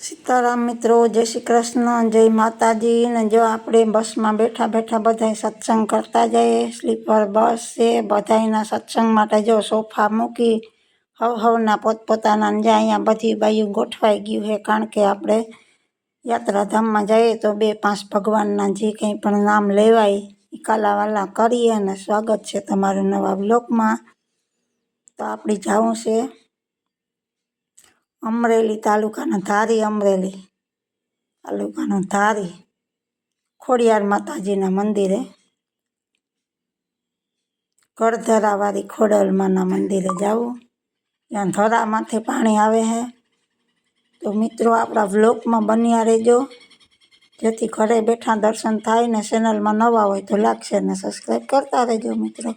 સીતારામ મિત્રો, જય શ્રી કૃષ્ણ, જય માતાજી. ને જો આપણે બસમાં બેઠા બેઠા બધાય સત્સંગ કરતા જઈએ, સ્લીપર બસ છે, બધાયના સત્સંગ માટે જો સોફા મૂકી હવ હવના પોતપોતાના જ્યાં અહીંયા બધી બાયું ગોઠવાઈ ગયું છે, કારણ કે આપણે યાત્રાધામમાં જઈએ તો બે પાંચ ભગવાનના જે કંઈ પણ નામ લેવાય, એ કાલાવાલા કરીએ અને સ્વાગત છે તમારું નવા બ્લોકમાં તો આપણે જવું છે. અમરેલી તાલુકાના ધારી અમરેલી તાલુકાનું ધારી ખોડિયાર માતાજીના મંદિરે ગળધરાવાળી ખોડલમાના મંદિરે જવું. ત્યાં ધરામાંથી પાણી આવે છે તો મિત્રો, આપણા વ્લોગમાં બન્યા રહેજો. જેથી ઘરે બેઠા દર્શન થાય ને ચેનલમાં નવા હોય તો લાગશે ને સબસ્ક્રાઈબ કરતા રહેજો મિત્રો.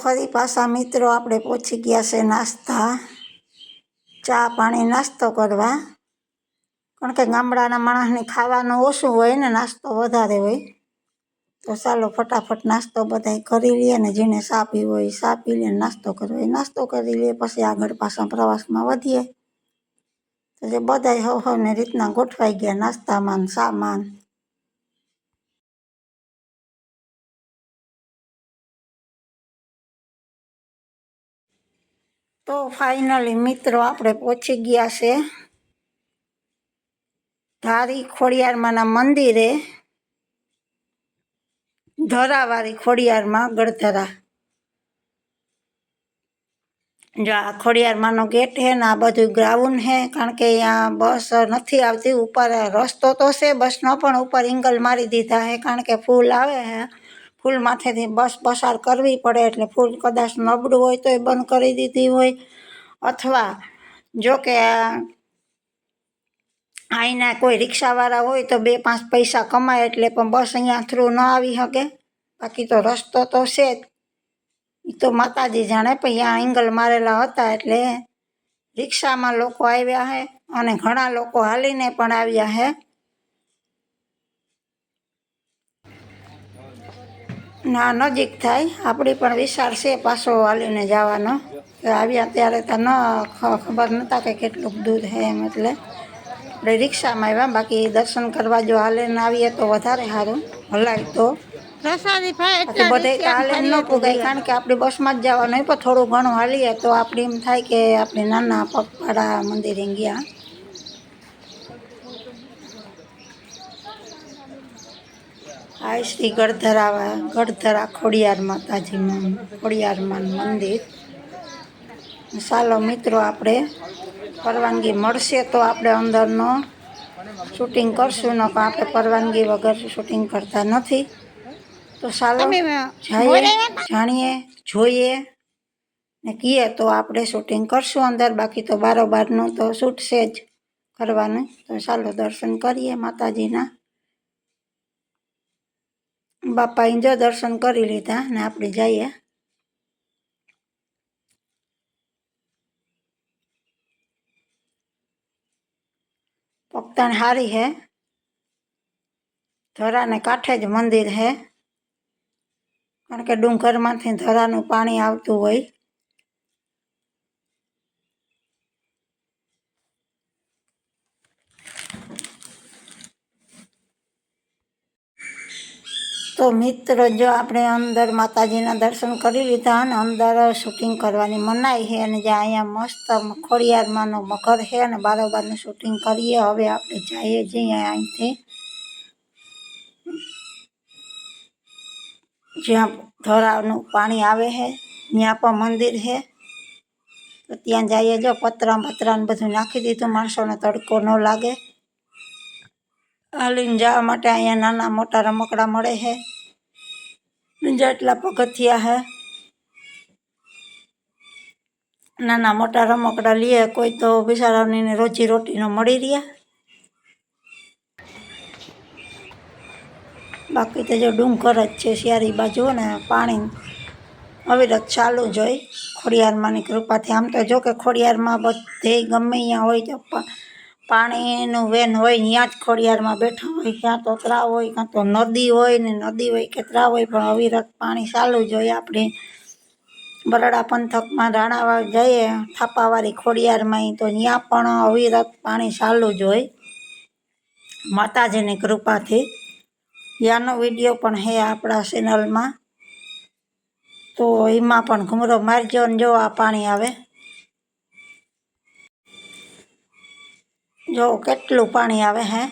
ફરી પાછા મિત્રો આપણે પહોંચી ગયા છે નાસ્તા. ચા પાણી નાસ્તો કરવા. કારણ કે ગામડાના માણસને ખાવાનું ઓછું હોય ને નાસ્તો વધારે હોય. તો ચાલો ફટાફટ નાસ્તો બધાય કરી લઈએ ને જેને ચા પીવો હોય એ ચા પી લે નાસ્તો કરવો હોય નાસ્તો કરી લઈએ, પછી આગળ પાછા પ્રવાસમાં વધીએ. તો જે બધાય હવ હવને રીતના ગોઠવાઈ ગયા નાસ્તામાં ને તો ફાઇનલી મિત્રો આપણે પહોંચી ગયા છે ધારી ખોડિયારમાંના મંદિરે, ધરાવાળી ખોડિયારમાં ગળધરા જો આ ખોડિયારમાંનો ગેટ છે ને આ બધું ગ્રાઉન્ડ છે, કારણ કે અહીંયા બસ નથી આવતી, ઉપર રસ્તો તો છે, બસનો પણ ઉપર એંગલ મારી દીધા છે, કારણ કે ફૂલ આવે છે. ફૂલ માથેથી બસ પસાર કરવી પડે એટલે ફૂલ કદાચ નબળું હોય તો એ બંધ કરી દીધી હોય. અથવા જો કે અહીંના કોઈ રિક્ષાવાળા હોય તો બે પાંચ પૈસા કમાય એટલે પણ બસ અહીંયા થ્રુ ન આવી શકે. બાકી તો રસ્તો તો છે જ. એ તો માતાજી જાણે પણ અહીંયા એંગલ મારેલા હતા એટલે રિક્ષામાં લોકો આવ્યા છે અને ઘણા લોકો હાલીને પણ આવ્યા છે ના નજીક થાય. આપણી પણ વિશાળ છે પાછો વાલીને જવાનો. આવ્યા ત્યારે તો ન ખબર નહોતા કે કેટલુંક દૂર છે એમ એટલે આપણે રિક્ષામાં આવ્યા. બાકી દર્શન કરવા જો હાલીને આવીએ તો વધારે સારું. હલાય તો. બધે તો ન પુગાય કારણ કે આપણી બસમાં જ જવાનું. હોય પણ થોડું ઘણું હાલીએ તો આપણે એમ થાય કે આપણે નાના પગપાળા મંદિરે ગયા. આ શ્રી ગઢધરા ગઢધરા ખોડિયાર માતાજીનું ખોડિયારમાં મંદિર. ચાલો મિત્રો આપણે પરવાનગી મળશે તો આપણે અંદરનો શૂટિંગ કરશું ન આપણે પરવાનગી વગર શૂટિંગ કરતા નથી. તો ચાલો જઈએ જાણીએ જોઈએ ને કહીએ તો આપણે શૂટિંગ કરશું અંદર બાકી તો બારોબારનું તો શૂટ છે જ કરવાનું. તો ચાલો દર્શન કરીએ માતાજીના. બાપા જો દર્શન કરી લીધા ને આપણે જઈએ. પગતાણ હારી હે. ધરાને કાંઠે જ મંદિર હે. કારણ કે ડુંગરમાંથી ધરાનું પાણી આવતું હોય. તો મિત્રો જો આપણે અંદર માતાજીના દર્શન કરી લીધા અને અંદર શૂટિંગ કરવાની મનાઈ છે અને જ્યાં અહીંયા મસ્ત ખોડિયારમાંનો મગર છે અને બારોબારનું શૂટિંગ કરીએ, હવે આપણે જઈએ જઈએ અહીંથી. જ્યાં ધરાનું પાણી આવે છે, ત્યાં પણ મંદિર છે. તો ત્યાં જઈએ જો પતરા પતરાને બધું નાખી દીધું, માણસોને તડકો ન લાગે. હાલીને જવા માટે અહીંયા નાના મોટા રમકડા મળે છે. જેટલા પગથિયા છે. નાના મોટા રમકડા લઈએ કોઈ તો બિચારાની રોજી રોટીનો મળી રહ્યા. બાકી તો જો ડુંગર જ છે શિયારી બાજુ ને પાણી અવિરત ચાલુ જ હોય. ખોડિયારમાંની કૃપાથી. આમ તો જો કે ખોડિયારમાં બધે ગમે અહીંયા હોય તો પા- પાણીનું વેન હોય ત્યાં જ ખોડિયારમાં બેઠા હોય, ક્યાં તો તળાવ હોય કાં તો નદી હોય ને નદી હોય કે તળાવ હોય, પણ અવિરત પાણી ચાલુ જ હોય. આપણે બરડા પંથકમાં રાણાવાડ જઈએ, થાપાવાળી ખોડિયારમાં તો ત્યાં પણ અવિરત પાણી ચાલુ જ હોય. માતાજીની કૃપાથી. ત્યાંનો વીડિયો પણ છે આપણા ચેનલમાં તો એમાં પણ ઘૂમરો મારજો ને જો આ પાણી આવે. જો કેટલું પાણી આવે હે?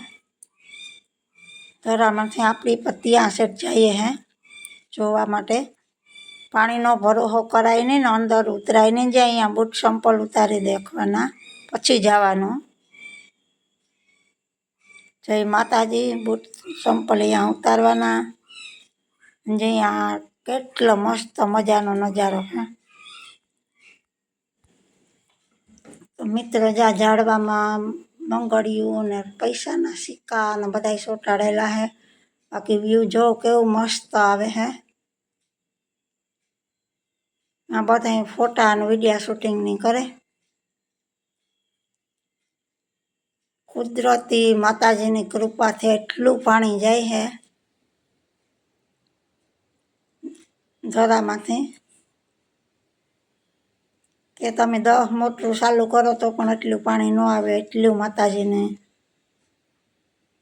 ધરામાંથી આપણી પત્તી આસેટ જઈએ હે. જોવા માટે પાણીનો ભરોહો કરાય નહીં ને અંદર ઉતરાય નહીં જાય અહીંયા બૂટ સંપલ ઉતારી દેખવાના પછી જવાનું. જય માતાજી, બૂટ ચંપલ અહીંયા ઉતારવાના. જે અહીંયા કેટલો મસ્ત મજાનો નજારો તો મિત્ર જા ઝાડવામાં મંગળિયું ને પૈસાના સિક્કા ને બધા ચોંટાડેલા હે. બાકી વ્યૂ જો કેવું મસ્ત આવે હે. આ બધા ફોટા અને વિડીયા શૂટિંગની કરે. કુદરતી માતાજીની કૃપાથી એટલું પાણી જાય હે. ધરામાંથી. કે તમે દસ મોટરું ચાલુ કરો તો પણ એટલું પાણી ન આવે, એટલું માતાજીને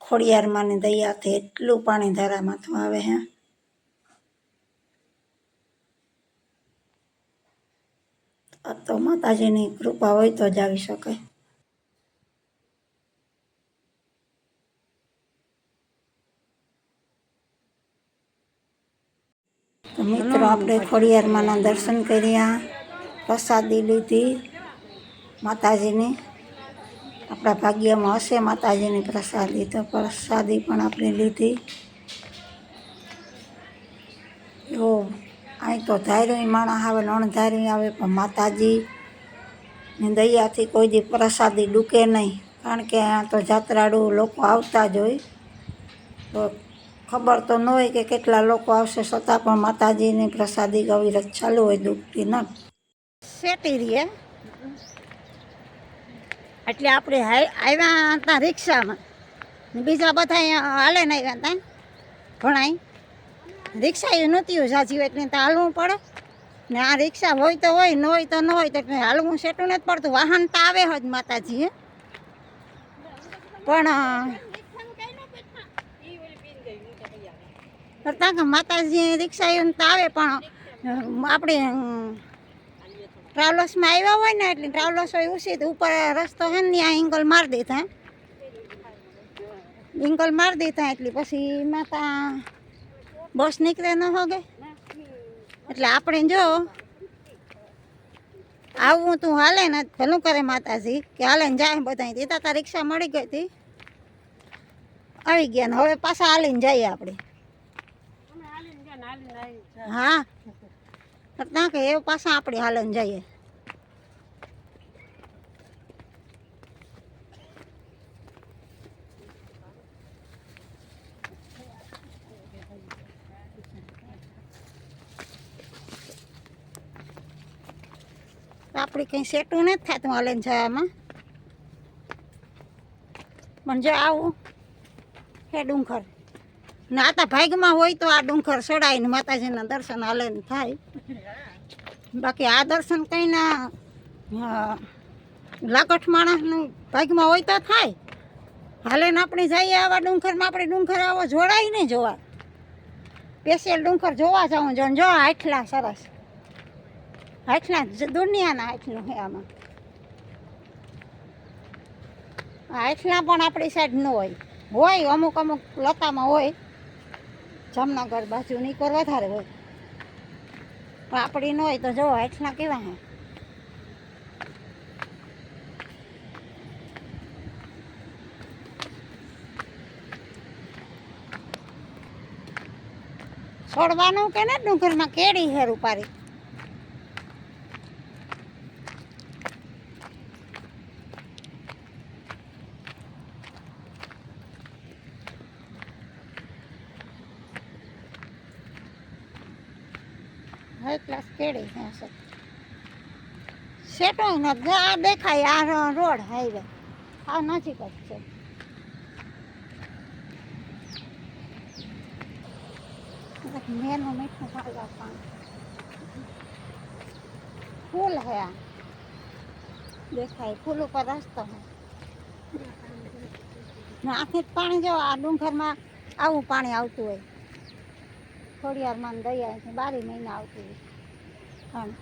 ખોડિયારમાંની દયાથી એટલું પાણી ધરામાંથી આવે હે. તો માતાજીની કૃપા હોય તો જ આવી શકે. તો મિત્રો, આપણે ખોડિયારમાંના દર્શન કર્યા. પ્રસાદી લીધી માતાજીની. આપણા ભાગ્યમાં હશે માતાજીની પ્રસાદી તો પ્રસાદી પણ આપણે લીધી. એવો અહીં તો ધાર્યું માણસ આવે અણધાર્યું આવે, પણ માતાજીની દયાથી કોઈ દી પ્રસાદી ડૂકે નહીં. કારણ કે અહીંયા તો જાત્રાળુ લોકો આવતા જ હોય. તો ખબર તો ન હોય કે કેટલા લોકો આવશે છતાં પણ માતાજીની પ્રસાદી અવિરત ચાલુ હોય દુખતી ન શેટી રહીએ એટલે આપણે આવ્યા હતા રિક્ષામાં. બીજા બધા હાલે ને આવ્યા હતા ભણાય રિક્ષા એ નહોતી સાચી એટલે તો હાલવું પડે. ને આ રિક્ષા હોય તો હોય, ન હોય તો ન હોય તો હાલવું સેટું નથી પડતું. વાહન તો આવે જ માતાજીએ પણ કરતાં કે માતાજી રિક્ષા તો આવે, પણ આપણે ટ્રાવેલર્સમાં આવ્યા હોય ને એટલે ટ્રાવેલર્સ હોય ઉછી તો ઉપર રસ્તો છે ને ત્યાં એંગલ મારી દીધા. એંગલ મારી દીધા એટલે પછી માતા બસ નીકળે ન હોગે. એટલે આપણે જો આવું તું હાલે ને ભલું કરે માતાજી કે હાલે ને જાય બધા દીધા તા રિક્ષા મળી ગઈ હતી. આવી ગયા ને હવે પાછા હાલીને જઈએ આપણે. હા. કરતા કે એ પાછા આપણે હાલન જઈએ. આપણે કંઈ સેટું નથી થતું હાલીને જવામાં. પણ જો આવું, હે ડુંખર ને, આ ભાગમાં હોય તો આ ડુંખર ચડાવીને માતાજીના દર્શન હાલે ને થાય. બાકી આ દર્શન કંઈ ના અ, લાગઠ માણસનું ભાગમાં હોય તો થાય. હાલે ને આપણે જઈએ આવા ડુંગરમાં આપણે ડુંગર આવો જોડાય નહીં જોવા. સ્પેશિયલ ડુંગર જોવા જાઉં જો જો આટલા સરસ. આટલા દુનિયાના આટલું છે આમાં. આટલા પણ આપણી સાઈડ ન હોય. હોય અમુક અમુક લતામાં હોય. જામનગર બાજુ નીકોર વધારે હોય. પાપડી ન હોય તો જો હેઠના કેવા હે? છોડવાનું કે ને ડુંગરમાં કેડી હેર ઉપારી કેડી હે છે સેટો ન આ દેખાય, આ રોડ હાઈવે આ નજીક જ છે. મેનું મીઠું ખાવા પાણી. ફૂલ હે આ. દેખાય, ફૂલ ઉપર રસ્તો હે. આથી પાણી જો આ ડુંગરમાં આવું પાણી આવતું હોય. ખોડિયારમાં ને દયા બારી મહિના આવતું હોય. પણ